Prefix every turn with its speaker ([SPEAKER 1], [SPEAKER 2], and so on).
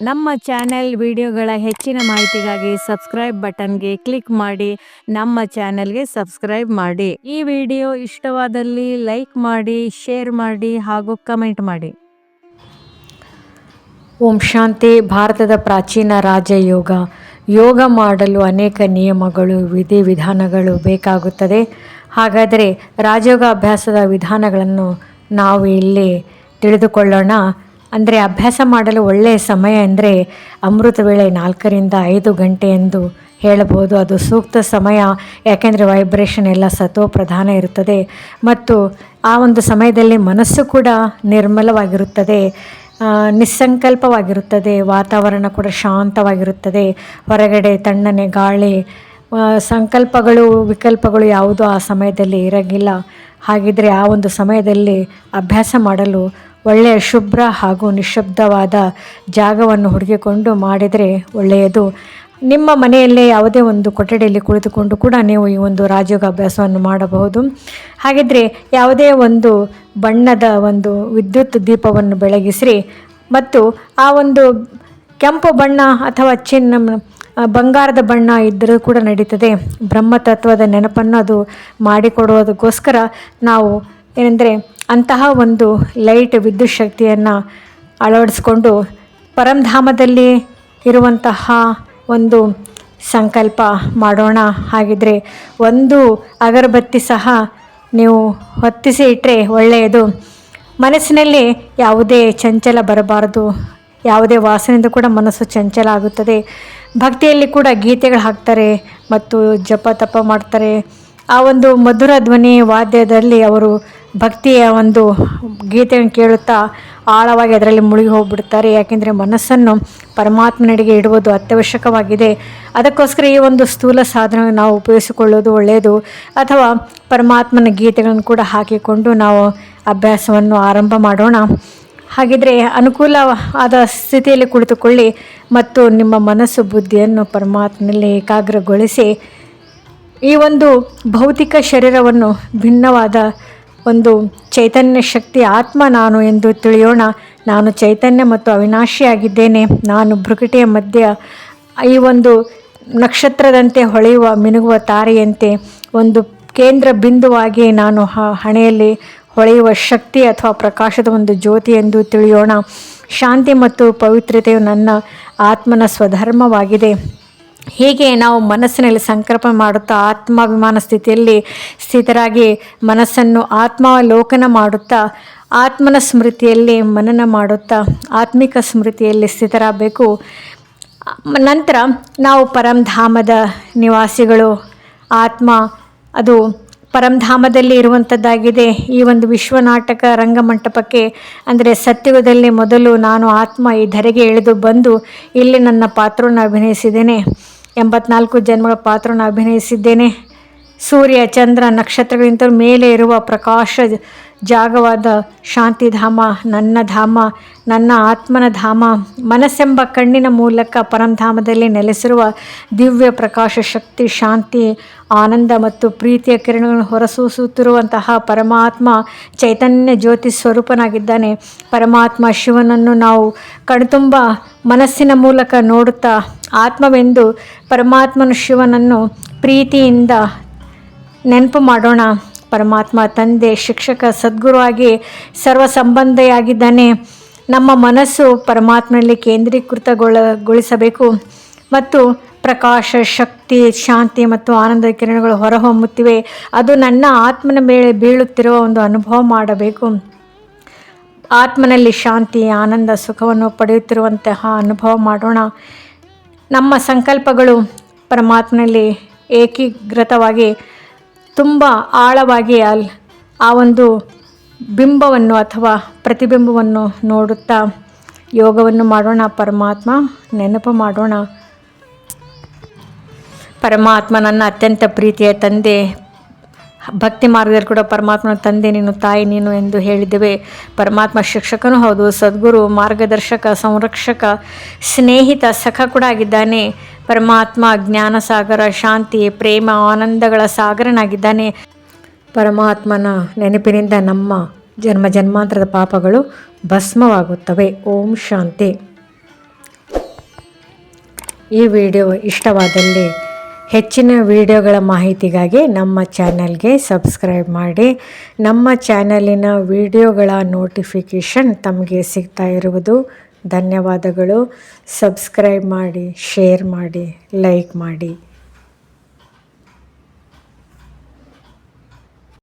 [SPEAKER 1] ನಮ್ಮ ಚಾನೆಲ್ ವಿಡಿಯೋಗಳ ಹೆಚ್ಚಿನ ಮಾಹಿತಿಗಾಗಿ ಸಬ್ಸ್ಕ್ರೈಬ್ ಬಟನ್ಗೆ ಕ್ಲಿಕ್ ಮಾಡಿ, ನಮ್ಮ ಚಾನೆಲ್ಗೆ ಸಬ್ಸ್ಕ್ರೈಬ್ ಮಾಡಿ. ಈ ವಿಡಿಯೋ ಇಷ್ಟವಾದಲ್ಲಿ ಲೈಕ್ ಮಾಡಿ, ಶೇರ್ ಮಾಡಿ ಹಾಗೂ ಕಮೆಂಟ್ ಮಾಡಿ.
[SPEAKER 2] ಓಂ ಶಾಂತಿ, ಭಾರತದ ಪ್ರಾಚೀನ ರಾಜಯೋಗ. ಯೋಗ ಮಾಡಲು ಅನೇಕ ನಿಯಮಗಳು, ವಿಧಿ ವಿಧಾನಗಳು ಬೇಕಾಗುತ್ತದೆ. ಹಾಗಾದರೆ ರಾಜಯೋಗ ಅಭ್ಯಾಸದ ವಿಧಾನಗಳನ್ನು ನಾವು ಇಲ್ಲಿ ತಿಳಿದುಕೊಳ್ಳೋಣ. ಅಂದರೆ ಅಭ್ಯಾಸ ಮಾಡಲು ಒಳ್ಳೆಯ ಸಮಯ ಅಂದರೆ ಅಮೃತ ವೇಳೆ ನಾಲ್ಕರಿಂದ ಐದು ಗಂಟೆ ಎಂದು ಹೇಳಬಹುದು. ಅದು ಸೂಕ್ತ ಸಮಯ. ಯಾಕೆಂದರೆ ವೈಬ್ರೇಷನ್ ಎಲ್ಲ ಸತ್ವ ಪ್ರಧಾನ ಇರುತ್ತದೆ. ಮತ್ತು ಆ ಒಂದು ಸಮಯದಲ್ಲಿ ಮನಸ್ಸು ಕೂಡ ನಿರ್ಮಲವಾಗಿರುತ್ತದೆ. ನಿಸ್ಸಂಕಲ್ಪವಾಗಿರುತ್ತದೆ. ವಾತಾವರಣ ಕೂಡ ಶಾಂತವಾಗಿರುತ್ತದೆ. ಹೊರಗಡೆ ತಣ್ಣನೆ, ಗಾಳಿ ಸಂಕಲ್ಪಗಳು, ವಿಕಲ್ಪಗಳು ಯಾವುದೂ ಆ ಸಮಯದಲ್ಲಿ ಇರಂಗಿಲ್ಲ. ಹಾಗಿದ್ದರೆ ಆ ಒಂದು ಸಮಯದಲ್ಲಿ ಅಭ್ಯಾಸ ಮಾಡಲು ಒಳ್ಳೆಯ ಶುಭ್ರ ಹಾಗೂ ನಿಶಬ್ದವಾದ ಜಾಗವನ್ನು ಹುಡುಕಿಕೊಂಡು ಮಾಡಿದರೆ ಒಳ್ಳೆಯದು. ನಿಮ್ಮ ಮನೆಯಲ್ಲೇ ಯಾವುದೇ ಒಂದು ಕೊಠಡಿಯಲ್ಲಿ ಕುಳಿತುಕೊಂಡು ಕೂಡ ನೀವು ಈ ಒಂದು ರಾಜಯೋಗ ಅಭ್ಯಾಸವನ್ನು ಮಾಡಬಹುದು. ಹಾಗಿದ್ರೆ ಯಾವುದೇ ಒಂದು ಬಣ್ಣದ ಒಂದು ವಿದ್ಯುತ್ ದೀಪವನ್ನು ಬೆಳಗಿಸಿರಿ ಮತ್ತು ಆ ಒಂದು ಕೆಂಪು ಬಣ್ಣ ಅಥವಾ ಚಿನ್ನ, ಬಂಗಾರದ ಬಣ್ಣ ಇದ್ದರೂ ಕೂಡ ನಡೀತದೆ. ಬ್ರಹ್ಮತತ್ವದ ನೆನಪನ್ನು ಅದು ಮಾಡಿಕೊಡುವುದಕ್ಕೋಸ್ಕರ ನಾವು ಏನೆಂದರೆ ಅಂತಹ ಒಂದು ಲೈಟ್ ವಿದ್ಯುತ್ ಶಕ್ತಿಯನ್ನು ಅಳವಡಿಸ್ಕೊಂಡು ಪರಂಧಾಮದಲ್ಲಿ ಇರುವಂತಹ ಒಂದು ಸಂಕಲ್ಪ ಮಾಡೋಣ. ಹಾಗಿದ್ರೆ ಒಂದು ಅಗರಬತ್ತಿ ಸಹ ನೀವು ಹೊತ್ತಿಸಿ ಇಟ್ಟರೆ ಒಳ್ಳೆಯದು. ಮನಸ್ಸಿನಲ್ಲಿ ಯಾವುದೇ ಚಂಚಲ ಬರಬಾರದು. ಯಾವುದೇ ವಾಸನೆಯಿಂದ ಕೂಡ ಮನಸ್ಸು ಚಂಚಲ ಆಗುತ್ತದೆ. ಭಕ್ತಿಯಲ್ಲಿ ಕೂಡ ಗೀತೆಗಳು ಹಾಕ್ತಾರೆ ಮತ್ತು ಜಪ ತಪ ಮಾಡ್ತಾರೆ. ಆ ಒಂದು ಮಧುರ ಧ್ವನಿ ವಾದ್ಯದಲ್ಲಿ ಅವರು ಭಕ್ತಿಯ ಒಂದು ಗೀತೆಯನ್ನು ಕೇಳುತ್ತಾ ಆಳವಾಗಿ ಅದರಲ್ಲಿ ಮುಳುಗಿ ಹೋಗ್ಬಿಡ್ತಾರೆ. ಯಾಕೆಂದರೆ ಮನಸ್ಸನ್ನು ಪರಮಾತ್ಮನಡೆಗೆ ಇಡುವುದು ಅತ್ಯವಶ್ಯಕವಾಗಿದೆ. ಅದಕ್ಕೋಸ್ಕರ ಈ ಒಂದು ಸ್ಥೂಲ ಸಾಧನ ನಾವು ಉಪಯೋಗಿಸಿಕೊಳ್ಳೋದು ಒಳ್ಳೆಯದು. ಅಥವಾ ಪರಮಾತ್ಮನ ಗೀತೆಗಳನ್ನು ಕೂಡ ಹಾಕಿಕೊಂಡು ನಾವು ಅಭ್ಯಾಸವನ್ನು ಆರಂಭ ಮಾಡೋಣ. ಹಾಗಿದ್ರೆ ಅನುಕೂಲ ಆದ ಸ್ಥಿತಿಯಲ್ಲಿ ಕುಳಿತುಕೊಳ್ಳಿ ಮತ್ತು ನಿಮ್ಮ ಮನಸ್ಸು ಬುದ್ಧಿಯನ್ನು ಪರಮಾತ್ಮನಲ್ಲಿ ಏಕಾಗ್ರಗೊಳಿಸಿ ಈ ಒಂದು ಭೌತಿಕ ಶರೀರವನ್ನು ಭಿನ್ನವಾದ ಒಂದು ಚೈತನ್ಯ ಶಕ್ತಿ ಆತ್ಮ ನಾನು ಎಂದು ತಿಳಿಯೋಣ. ನಾನು ಚೈತನ್ಯ ಮತ್ತು ಅವಿನಾಶಿಯಾಗಿದ್ದೇನೆ. ನಾನು ಭೃಕಟಿಯ ಮಧ್ಯ ಈ ಒಂದು ನಕ್ಷತ್ರದಂತೆ ಹೊಳೆಯುವ, ಮಿನುಗುವ ತಾರೆಯಂತೆ ಒಂದು ಕೇಂದ್ರ ಬಿಂದುವಾಗಿ ನಾನು ಹಣೆಯಲ್ಲಿ ಹೊಳೆಯುವ ಶಕ್ತಿ ಅಥವಾ ಪ್ರಕಾಶದ ಒಂದು ಜ್ಯೋತಿ ಎಂದು ತಿಳಿಯೋಣ. ಶಾಂತಿ ಮತ್ತು ಪವಿತ್ರತೆಯು ನನ್ನ ಆತ್ಮನ ಸ್ವಧರ್ಮವಾಗಿದೆ. ಹೀಗೆ ನಾವು ಮನಸ್ಸಿನಲ್ಲಿ ಸಂಕಲ್ಪ ಮಾಡುತ್ತಾ ಆತ್ಮಾಭಿಮಾನ ಸ್ಥಿತಿಯಲ್ಲಿ ಸ್ಥಿತರಾಗಿ ಮನಸ್ಸನ್ನು ಆತ್ಮಾವಲೋಕನ ಮಾಡುತ್ತಾ, ಆತ್ಮನ ಸ್ಮೃತಿಯಲ್ಲಿ ಮನನ ಮಾಡುತ್ತಾ, ಆತ್ಮಿಕ ಸ್ಮೃತಿಯಲ್ಲಿ ಸ್ಥಿತರಾಗಬೇಕು. ನಂತರ ನಾವು ಪರಂಧಾಮದ ನಿವಾಸಿಗಳು, ಆತ್ಮ ಅದು ಪರಂಧಾಮದಲ್ಲಿ ಇರುವಂಥದ್ದಾಗಿದೆ ಈ ಒಂದು ವಿಶ್ವನಾಟಕ ರಂಗಮಂಟಪಕ್ಕೆ, ಅಂದರೆ ಸತ್ಯುಗದಲ್ಲಿ ಮೊದಲು ನಾನು ಆತ್ಮ ಈ ಧರೆಗೆ ಇಳಿದು ಬಂದು ಇಲ್ಲಿ ನನ್ನ ಪಾತ್ರವನ್ನು ಅಭಿನಯಿಸಿದ್ದೇನೆ. ಎಂಬತ್ನಾಲ್ಕು ಜನ್ಮಗಳ ಪಾತ್ರವನ್ನು ಅಭಿನಯಿಸಿದ್ದೇನೆ. ಸೂರ್ಯ, ಚಂದ್ರ ನಕ್ಷತ್ರಗಳಿಂತ ಮೇಲೆ ಇರುವ ಪ್ರಕಾಶ ಜಾಗವಾದ ಶಾಂತಿಧಾಮ, ನನ್ನ ಧಾಮ, ನನ್ನ ಆತ್ಮನ ಧಾಮ, ಮನಸ್ಸೆಂಬ ಕಣ್ಣಿನ ಮೂಲಕ ಪರಂಧಾಮದಲ್ಲಿ ನೆಲೆಸಿರುವ ದಿವ್ಯ ಪ್ರಕಾಶ, ಶಕ್ತಿ, ಶಾಂತಿ, ಆನಂದ ಮತ್ತು ಪ್ರೀತಿಯ ಕಿರಣಗಳನ್ನು ಹೊರಸೂಸುತ್ತಿರುವಂತಹ ಪರಮಾತ್ಮ ಚೈತನ್ಯ ಜ್ಯೋತಿ ಸ್ವರೂಪನಾಗಿದ್ದಾನೆ. ಪರಮಾತ್ಮ ಶಿವನನ್ನು ನಾವು ಕಣ್ತುಂಬ ಮನಸ್ಸಿನ ಮೂಲಕ ನೋಡುತ್ತಾ ಆತ್ಮವೆಂದು ಪರಮಾತ್ಮನ ಶಿವನನ್ನು ಪ್ರೀತಿಯಿಂದ ನೆನಪು ಮಾಡೋಣ. ಪರಮಾತ್ಮ ತಂದೆ, ಶಿಕ್ಷಕ ಸದ್ಗುರುವಾಗಿ ಸರ್ವ ಸಂಬಂಧಿಯಾಗಿದ್ದಾನೆ. ನಮ್ಮ ಮನಸ್ಸು ಪರಮಾತ್ಮನಲ್ಲಿ ಕೇಂದ್ರೀಕೃತಗೊಳಗೊಳಿಸಬೇಕು ಮತ್ತು ಪ್ರಕಾಶ, ಶಕ್ತಿ, ಶಾಂತಿ ಮತ್ತು ಆನಂದ ಕಿರಣಗಳು ಹೊರಹೊಮ್ಮುತ್ತಿವೆ. ಅದು ನನ್ನ ಆತ್ಮನ ಮೇಲೆ ಬೀಳುತ್ತಿರುವ ಒಂದು ಅನುಭವ ಮಾಡಬೇಕು. ಆತ್ಮನಲ್ಲಿ ಶಾಂತಿ, ಆನಂದ, ಸುಖವನ್ನು ಪಡೆಯುತ್ತಿರುವಂತಹ ಅನುಭವ ಮಾಡೋಣ. ನಮ್ಮ ಸಂಕಲ್ಪಗಳು ಪರಮಾತ್ಮನಲ್ಲಿ ಏಕೀಕೃತವಾಗಿ ತುಂಬ ಆಳವಾಗಿ ಅಲ್ ಆ ಒಂದು ಬಿಂಬವನ್ನು ಅಥವಾ ಪ್ರತಿಬಿಂಬವನ್ನು ನೋಡುತ್ತಾ ಯೋಗವನ್ನು ಮಾಡೋಣ, ಪರಮಾತ್ಮ. ನೆನಪು ಮಾಡೋಣ. ಪರಮಾತ್ಮ ನನ್ನ ಅತ್ಯಂತ ಪ್ರೀತಿಯ ತಂದೆ ಭಕ್ತಿ ಮಾರ್ಗದಲ್ಲಿ ಕೂಡ ಪರಮಾತ್ಮನ ತಂದೆ, ನೀನು ತಾಯಿ, ನೀನು ಎಂದು ಹೇಳಿದ್ದೇವೆ. ಪರಮಾತ್ಮ ಶಿಕ್ಷಕನೂ ಹೌದು, ಸದ್ಗುರು, ಮಾರ್ಗದರ್ಶಕ, ಸಂರಕ್ಷಕ, ಸ್ನೇಹಿತ, ಸಖ ಕೂಡ ಆಗಿದ್ದಾನೆ. ಪರಮಾತ್ಮ ಜ್ಞಾನ ಸಾಗರ ಶಾಂತಿ, ಪ್ರೇಮ, ಆನಂದಗಳ ಸಾಗರನಾಗಿದ್ದಾನೆ. ಪರಮಾತ್ಮನ ನೆನಪಿನಿಂದ ನಮ್ಮ ಜನ್ಮ ಜನ್ಮಾಂತರದ ಪಾಪಗಳು ಭಸ್ಮವಾಗುತ್ತವೆ. ಓಂ ಶಾಂತಿ. ಈ ವಿಡಿಯೋ ಇಷ್ಟವಾದಲ್ಲಿ ಹೆಚ್ಚಿನ ವಿಡಿಯೋಗಳ ಮಾಹಿತಿಗಾಗಿ ನಮ್ಮ ಚಾನಲ್ಗೆ ಸಬ್ಸ್ಕ್ರೈಬ್ ಮಾಡಿ. ನಮ್ಮ ಚಾನಲಿನ ವಿಡಿಯೋಗಳ ನೋಟಿಫಿಕೇಷನ್ ತಮಗೆ ಸಿಗ್ತಾ ಇರುವುದು. ಧನ್ಯವಾದಗಳು. ಸಬ್ಸ್ಕ್ರೈಬ್ ಮಾಡಿ, ಶೇರ್ ಮಾಡಿ, ಲೈಕ್ ಮಾಡಿ.